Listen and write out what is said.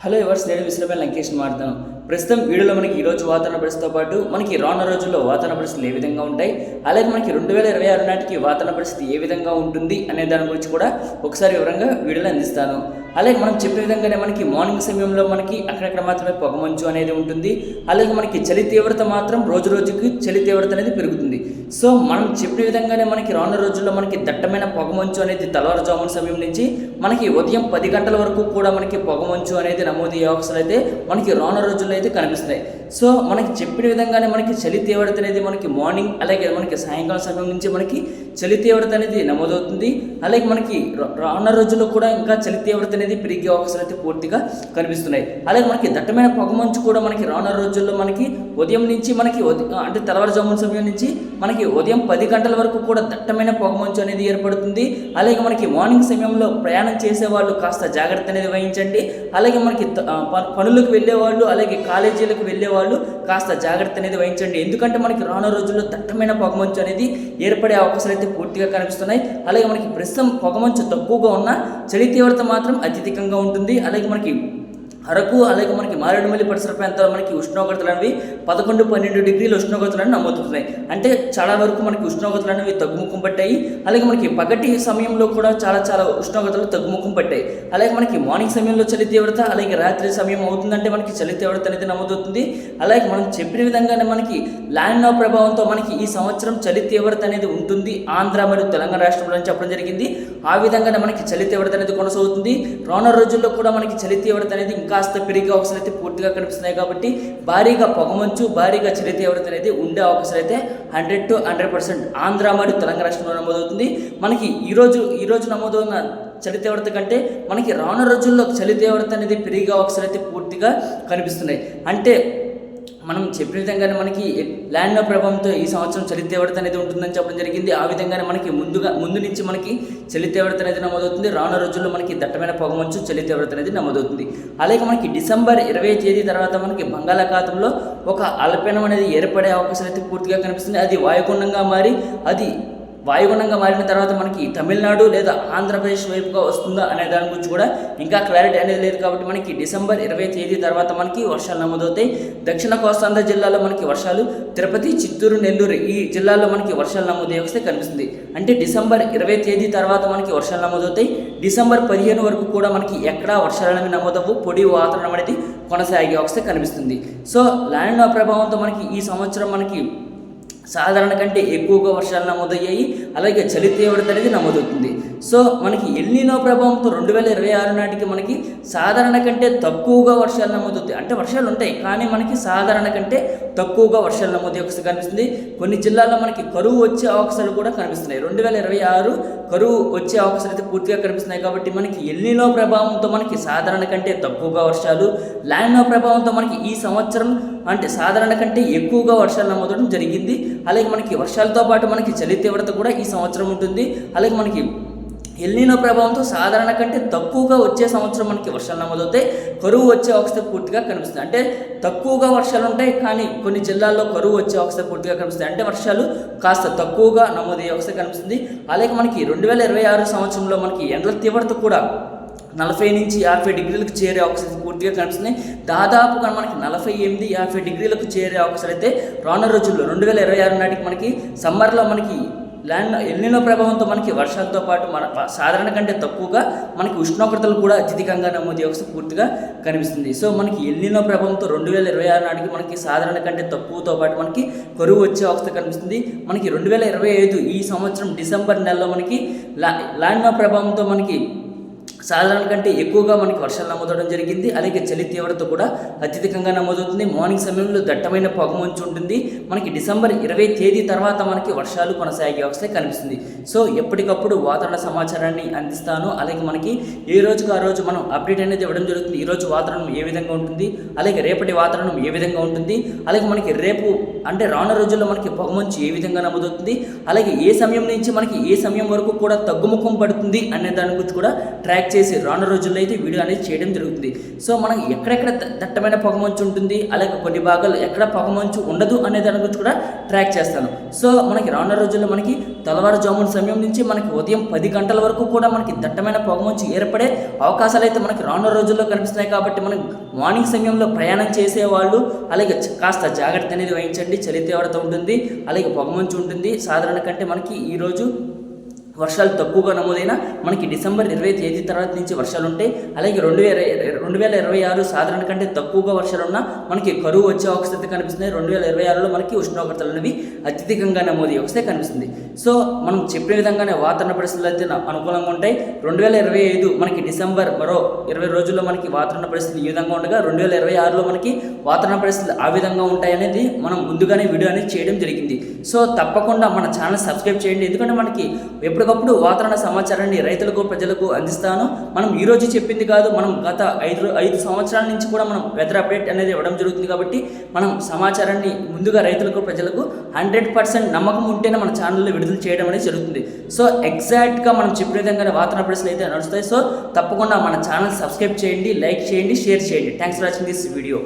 Hello ఎవర్స్ నేను విశ్రమే లంకేష్ మాట్లాడతాను ప్రస్తుతం వీడియోలో మనకి ఈరోజు వాతావరణ పరిస్థితితో పాటు మనకి రానున్న రోజుల్లో వాతావరణ పరిస్థితులు ఏ విధంగా ఉంటాయి? అలాగే మనకి రెండు వేల ఇరవై ఆరు నాటికి వాతావరణ పరిస్థితి ఏ విధంగా ఉంటుంది అనే దాని గురించి కూడా ఒకసారి వివరంగా వీడియోలో అందిస్తాను. అలాగే మనం చెప్పే విధంగానే మనకి మార్నింగ్ సమయంలో మనకి అక్కడక్కడ మాత్రమే పొగమంచు అనేది ఉంటుంది. అలాగే మనకి చలి తీవ్రత మాత్రం రోజు రోజుకి చలి తీవ్రత అనేది పెరుగుతుంది. సో మనం చెప్పిన విధంగానే మనకి రానున్న రోజుల్లో మనకి దట్టమైన పొగమంచు అనేది తెల్లవారుజామున సమయం నుంచి మనకి ఉదయం పది గంటల వరకు కూడా మనకి పొగమంచు అనేది నమోదయ్యే అవకాశాలు అయితే మనకి రానున్న రోజుల్లో అయితే కనిపిస్తున్నాయి. సో మనకి చెప్పిన విధంగానే మనకి చలి తీవ్రత అనేది మనకి మార్నింగ్ అలాగే మనకి సాయంకాలం సమయం నుంచి మనకి చలి తీవ్రత అనేది నమోదవుతుంది. అలాగే మనకి రా- రానున్న రోజుల్లో కూడా ఇంకా చలి తీవ్రత అనేది పెరిగే అవకాశాలు అయితే పూర్తిగా కనిపిస్తున్నాయి. అలాగే మనకి దట్టమైన పొగమంచు కూడా మనకి రానున్న రోజుల్లో మనకి ఉదయం నుంచి మనకి అంటే తెల్లవారుజామున సమయం నుంచి మనకి ఉదయం పది గంటల వరకు కూడా దట్టమైన పొగమంచు అనేది ఏర్పడుతుంది. అలాగే మనకి మార్నింగ్ సమయంలో ప్రయాణం చేసే వాళ్ళు కాస్త జాగ్రత్త అనేది వహించండి. అలాగే మనకి పనులకు వెళ్ళేవాళ్ళు అలాగే కాలేజీలకు వెళ్ళేవాళ్ళు వాళ్ళు కాస్త జాగ్రత్త అనేది వహించండి. ఎందుకంటే మనకి రానున్న రోజుల్లో దట్టమైన పొగమంచు అనేది ఏర్పడే అవకాశాలు అయితే పూర్తిగా కనిపిస్తున్నాయి. అలాగే మనకి ప్రస్తుతం పొగమంచు తక్కువగా ఉన్న చలి తీవ్రత మాత్రం అత్యధికంగా ఉంటుంది. అలాగే మనకి అరకు అలాగే మనకి మారేడుమల్లి పరిసర ప్రాంతాల్లో మనకి ఉష్ణోగ్రతలు అనేవి పదకొండు పన్నెండు డిగ్రీల ఉష్ణోగ్రతలు అనేవి నమోదవుతున్నాయి. అంటే చాలా వరకు మనకి ఉష్ణోగ్రతలు అనేవి తగ్గుముఖం పట్టాయి. అలాగే మనకి పగటి సమయంలో కూడా చాలా చాలా ఉష్ణోగ్రతలు తగ్గుముఖం పట్టాయి. అలాగే మనకి మార్నింగ్ సమయంలో చలి తీవ్రత అలాగే రాత్రి సమయం అవుతుందంటే మనకి చలి తీవ్రత అనేది నమోదవుతుంది. అలాగే మనం చెప్పిన విధంగానే మనకి ల్యాండ్ ఆఫ్ ప్రభావంతో మనకి ఈ సంవత్సరం చలి తీవ్రత అనేది ఉంటుంది. ఆంధ్ర మరియు తెలంగాణ రాష్ట్రంలో చెప్పడం జరిగింది. ఆ విధంగానే మనకి చలి తీవ్రత అనేది కొనసాగుతుంది. రానున్న రోజుల్లో కూడా మనకి చలి తీవ్రత అనేది ఇంకా కాస్త పెరిగే అవకాశాలు అయితే పూర్తిగా కనిపిస్తున్నాయి కాబట్టి భారీగా పొగమంచు భారీగా చలి తీవ్రత అనేది ఉండే అవకాశాలు అయితే hundred to hundred percent Andhra మరియు తెలంగాణ రాష్ట్రంలో నమోదవుతుంది. మనకి ఈరోజు ఈరోజు నమోదవుతున్న చలి తీవ్రత కంటే మనకి రానున్న రోజుల్లో చలి తీవ్రత అనేది పెరిగే అవకాశాలు అయితే పూర్తిగా కనిపిస్తున్నాయి. అంటే మనం చెప్పిన విధంగానే మనకి ల్యాండ్ ప్రభావంతో ఈ సంవత్సరం చలి తీవ్రత అనేది ఉంటుందని చెప్పడం జరిగింది. ఆ విధంగానే మనకి ముందుగా ముందు నుంచి మనకి చలి తీవ్రత అనేది నమోదవుతుంది. రానున్న రోజుల్లో మనకి దట్టమైన పొగమంచు చలి తీవ్రత అనేది నమోదవుతుంది. అలాగే మనకి డిసెంబర్ ఇరవై తేదీ తర్వాత మనకి బంగాళాఖాతంలో ఒక అల్పీనం అనేది ఏర్పడే అవకాశం అయితే పూర్తిగా కనిపిస్తుంది అది వాయుగుండంగా మారి అది వాయుగుండంగా మారిన తర్వాత మనకి తమిళనాడు లేదా ఆంధ్రప్రదేశ్ వైపుగా వస్తుందా అనే దాని గురించి కూడా ఇంకా క్లారిటీ అనేది లేదు కాబట్టి మనకి డిసెంబర్ ఇరవై తేదీ తర్వాత మనకి వర్షాలు నమోదవుతాయి. దక్షిణ కోస్తాంధ్ర జిల్లాలో మనకి వర్షాలు తిరుపతి చిత్తూరు నెల్లూరు ఈ జిల్లాల్లో మనకి వర్షాలు నమోదయ్యే వస్తే కనిపిస్తుంది. అంటే డిసెంబర్ ఇరవై తేదీ తర్వాత మనకి వర్షాలు నమోదవుతాయి. డిసెంబర్ పదిహేను వరకు కూడా మనకి ఎక్కడా వర్షాలు అనేవి నమోదవు పొడి వాతావరణం అనేది కొనసాగే వస్తే కనిపిస్తుంది. సో ల్యాండ్ ప్రభావంతో మనకి ఈ సంవత్సరం మనకి సాధారణ కంటే ఎక్కువగా వర్షాలు నమోదయ్యాయి. అలాగే చలి తీవ్రత అనేది నమోదవుతుంది. సో మనకి ఎల్నినో ప్రభావంతో రెండు వేల ఇరవై ఆరు నాటికి మనకి సాధారణ కంటే తక్కువగా వర్షాలు నమోదవుతాయి. అంటే వర్షాలు ఉంటాయి కానీ మనకి సాధారణ కంటే తక్కువగా వర్షాలు నమోదయ్యే అవకాశం కనిపిస్తుంది. కొన్ని జిల్లాల్లో మనకి కరువు వచ్చే అవకాశాలు కూడా కనిపిస్తున్నాయి. రెండు వేల ఇరవై ఆరు కరువు వచ్చే అవకాశాలు అయితే పూర్తిగా కనిపిస్తున్నాయి కాబట్టి మనకి ఎల్నినో ప్రభావంతో మనకి సాధారణ కంటే తక్కువగా వర్షాలు ల్యాండ్నో ప్రభావంతో మనకి ఈ సంవత్సరం అంటే సాధారణ కంటే ఎక్కువగా వర్షాలు నమోదవడం జరిగింది. అలాగే మనకి వర్షాలతో పాటు మనకి చలి తీవ్రత కూడా ఈ సంవత్సరం ఉంటుంది. అలాగే మనకి ఎల్నినో ప్రభావంతో సాధారణ కంటే తక్కువగా వచ్చే సంవత్సరం మనకి వర్షాలు నమోదవుతాయి. కరువు వచ్చే అవస్థ పూర్తిగా కనిపిస్తుంది. అంటే తక్కువగా వర్షాలు ఉంటాయి కానీ కొన్ని జిల్లాల్లో కరువు వచ్చే అవస్థ పూర్తిగా కనిపిస్తుంది. అంటే వర్షాలు కాస్త తక్కువగా నమోదయ్యే అవస్థ కనిపిస్తుంది. అలాగే మనకి రెండు వేల ఇరవై ఆరు సంవత్సరంలో మనకి ఎండల తీవ్రత కూడా నలభై నుంచి యాభై డిగ్రీలకు చేరే అవకాశాలు పూర్తిగా కనిపిస్తున్నాయి. దాదాపుగా మనకి నలభై ఎనిమిది యాభై డిగ్రీలకు చేరే అవకాశాలు అయితే రానున్న రోజుల్లో రెండు వేల ఇరవై ఆరు నాటికి మనకి సమ్మర్లో మనకి ల్యాండ్ ఎల్నినో ప్రభావంతో మనకి వర్షాలతో పాటు మన సాధారణ కంటే తక్కువగా మనకి ఉష్ణోగ్రతలు కూడా అత్యధికంగా నమోదు వ్యవస్థ పూర్తిగా కనిపిస్తుంది. సో మనకి ఎల్నినో ప్రభావంతో రెండు వేల ఇరవై ఆరు నాటికి మనకి సాధారణ కంటే తక్కువతో పాటు మనకి కరువు వచ్చే అవస్థ కనిపిస్తుంది. మనకి రెండు వేల ఇరవై ఐదు ఈ సంవత్సరం డిసెంబర్ నెలలో మనకి లా ల్యాండ్ ప్రభావంతో మనకి సాధారణ కంటే ఎక్కువగా మనకి వర్షాలు నమోదవడం జరిగింది. అలాగే చలి తీవ్రత కూడా అత్యధికంగా నమోదవుతుంది. మార్నింగ్ సమయంలో దట్టమైన పొగమంచు ఉంటుంది. మనకి డిసెంబర్ ఇరవై తేదీ తర్వాత మనకి వర్షాలు కొనసాగే అవస్థ కనిపిస్తుంది. సో ఎప్పటికప్పుడు వాతావరణ సమాచారాన్ని అందిస్తాను. అలాగే మనకి ఏ రోజుకు ఆ రోజు మనం అప్డేట్ అనేది ఇవ్వడం జరుగుతుంది. ఈ రోజు వాతావరణం ఏ విధంగా ఉంటుంది? అలాగే రేపటి వాతావరణం ఏ విధంగా ఉంటుంది? అలాగే మనకి రేపు అంటే రాను రోజుల్లో మనకి పొగమంచు ఏ విధంగా నమోదవుతుంది? అలాగే ఏ సమయం నుంచి మనకి ఏ సమయం వరకు కూడా తగ్గుముఖం పడుతుంది అనే దాని గురించి కూడా ట్రాక్ చేసి రాను రోజుల్లో అయితే వీడియో అనేది చేయడం జరుగుతుంది. సో మనం ఎక్కడెక్కడ దట్టమైన పొగమంచు ఉంటుంది అలాగే కొన్ని భాగాలు ఎక్కడ పొగమంచు ఉండదు అనే దాని గురించి కూడా ట్రాక్ చేస్తాను. సో మనకి రానున్న రోజుల్లో మనకి తెల్లవారుజామున సమయం నుంచి మనకి ఉదయం పది గంటల వరకు కూడా మనకి దట్టమైన పొగమంచు ఏర్పడే అవకాశాలు అయితే మనకి రానున్న రోజుల్లో కనిపిస్తున్నాయి కాబట్టి మనం మార్నింగ్ సమయంలో ప్రయాణం చేసే వాళ్ళు అలాగే కాస్త జాగ్రత్త అనేది వహించండి. చలి తీవ్రత ఉంటుంది అలాగే పొగమంచు ఉంటుంది. సాధారణ కంటే మనకి ఈరోజు వర్షాలు తక్కువగా నమోదైన మనకి డిసెంబర్ ఇరవై తేదీ తర్వాత నుంచి వర్షాలు ఉంటాయి. అలాగే రెండు వేల రెండు వేల ఇరవై ఆరు సాధారణ కంటే తక్కువగా వర్షాలు ఉన్నా మనకి కరువు వచ్చే అవకాశం కనిపిస్తుంది. రెండు వేల ఇరవై ఆరులో మనకి ఉష్ణోగ్రతలు అనేవి అత్యధికంగా నమోదయ్యే వస్తే కనిపిస్తుంది. సో మనం చెప్పిన విధంగానే వాతావరణ పరిస్థితులు అయితే అనుకూలంగా ఉంటాయి. రెండు వేల ఇరవై ఐదు మనకి డిసెంబర్ మరో ఇరవై రోజుల్లో మనకి వాతావరణ పరిస్థితులు ఈ విధంగా ఉండగా రెండు వేల ఇరవై ఆరులో మనకి వాతావరణ పరిస్థితులు ఆ విధంగా ఉంటాయి అనేది మనం ముందుగానే వీడియో అనేది చేయడం జరిగింది. సో తప్పకుండా మన ఛానల్ సబ్స్క్రైబ్ చేయండి. ఎందుకంటే మనకి ఎప్పుడు ఎప్పటికప్పుడు వాతావరణ సమాచారాన్ని రైతులకు ప్రజలకు అందిస్తాను. మనం ఈ రోజు చెప్పింది కాదు మనం గత ఐదు ఐదు సంవత్సరాల నుంచి కూడా మనం వెదర్ అప్డేట్ అనేది ఇవ్వడం జరుగుతుంది కాబట్టి మనం సమాచారాన్ని ముందుగా రైతులకు ప్రజలకు హండ్రెడ్ పర్సెంట్ నమ్మకం ఉంటేనే మన ఛానల్లో విడుదల చేయడం అనేది జరుగుతుంది. సో ఎగ్జాక్ట్గా మనం చెప్పిన విధంగానే వాతావరణ ప్రశ్నలు అయితే నడుస్తాయి. సో తప్పకుండా మన ఛానల్ సబ్స్క్రైబ్ చేయండి లైక్ చేయండి షేర్ చేయండి. Thanks for watching this video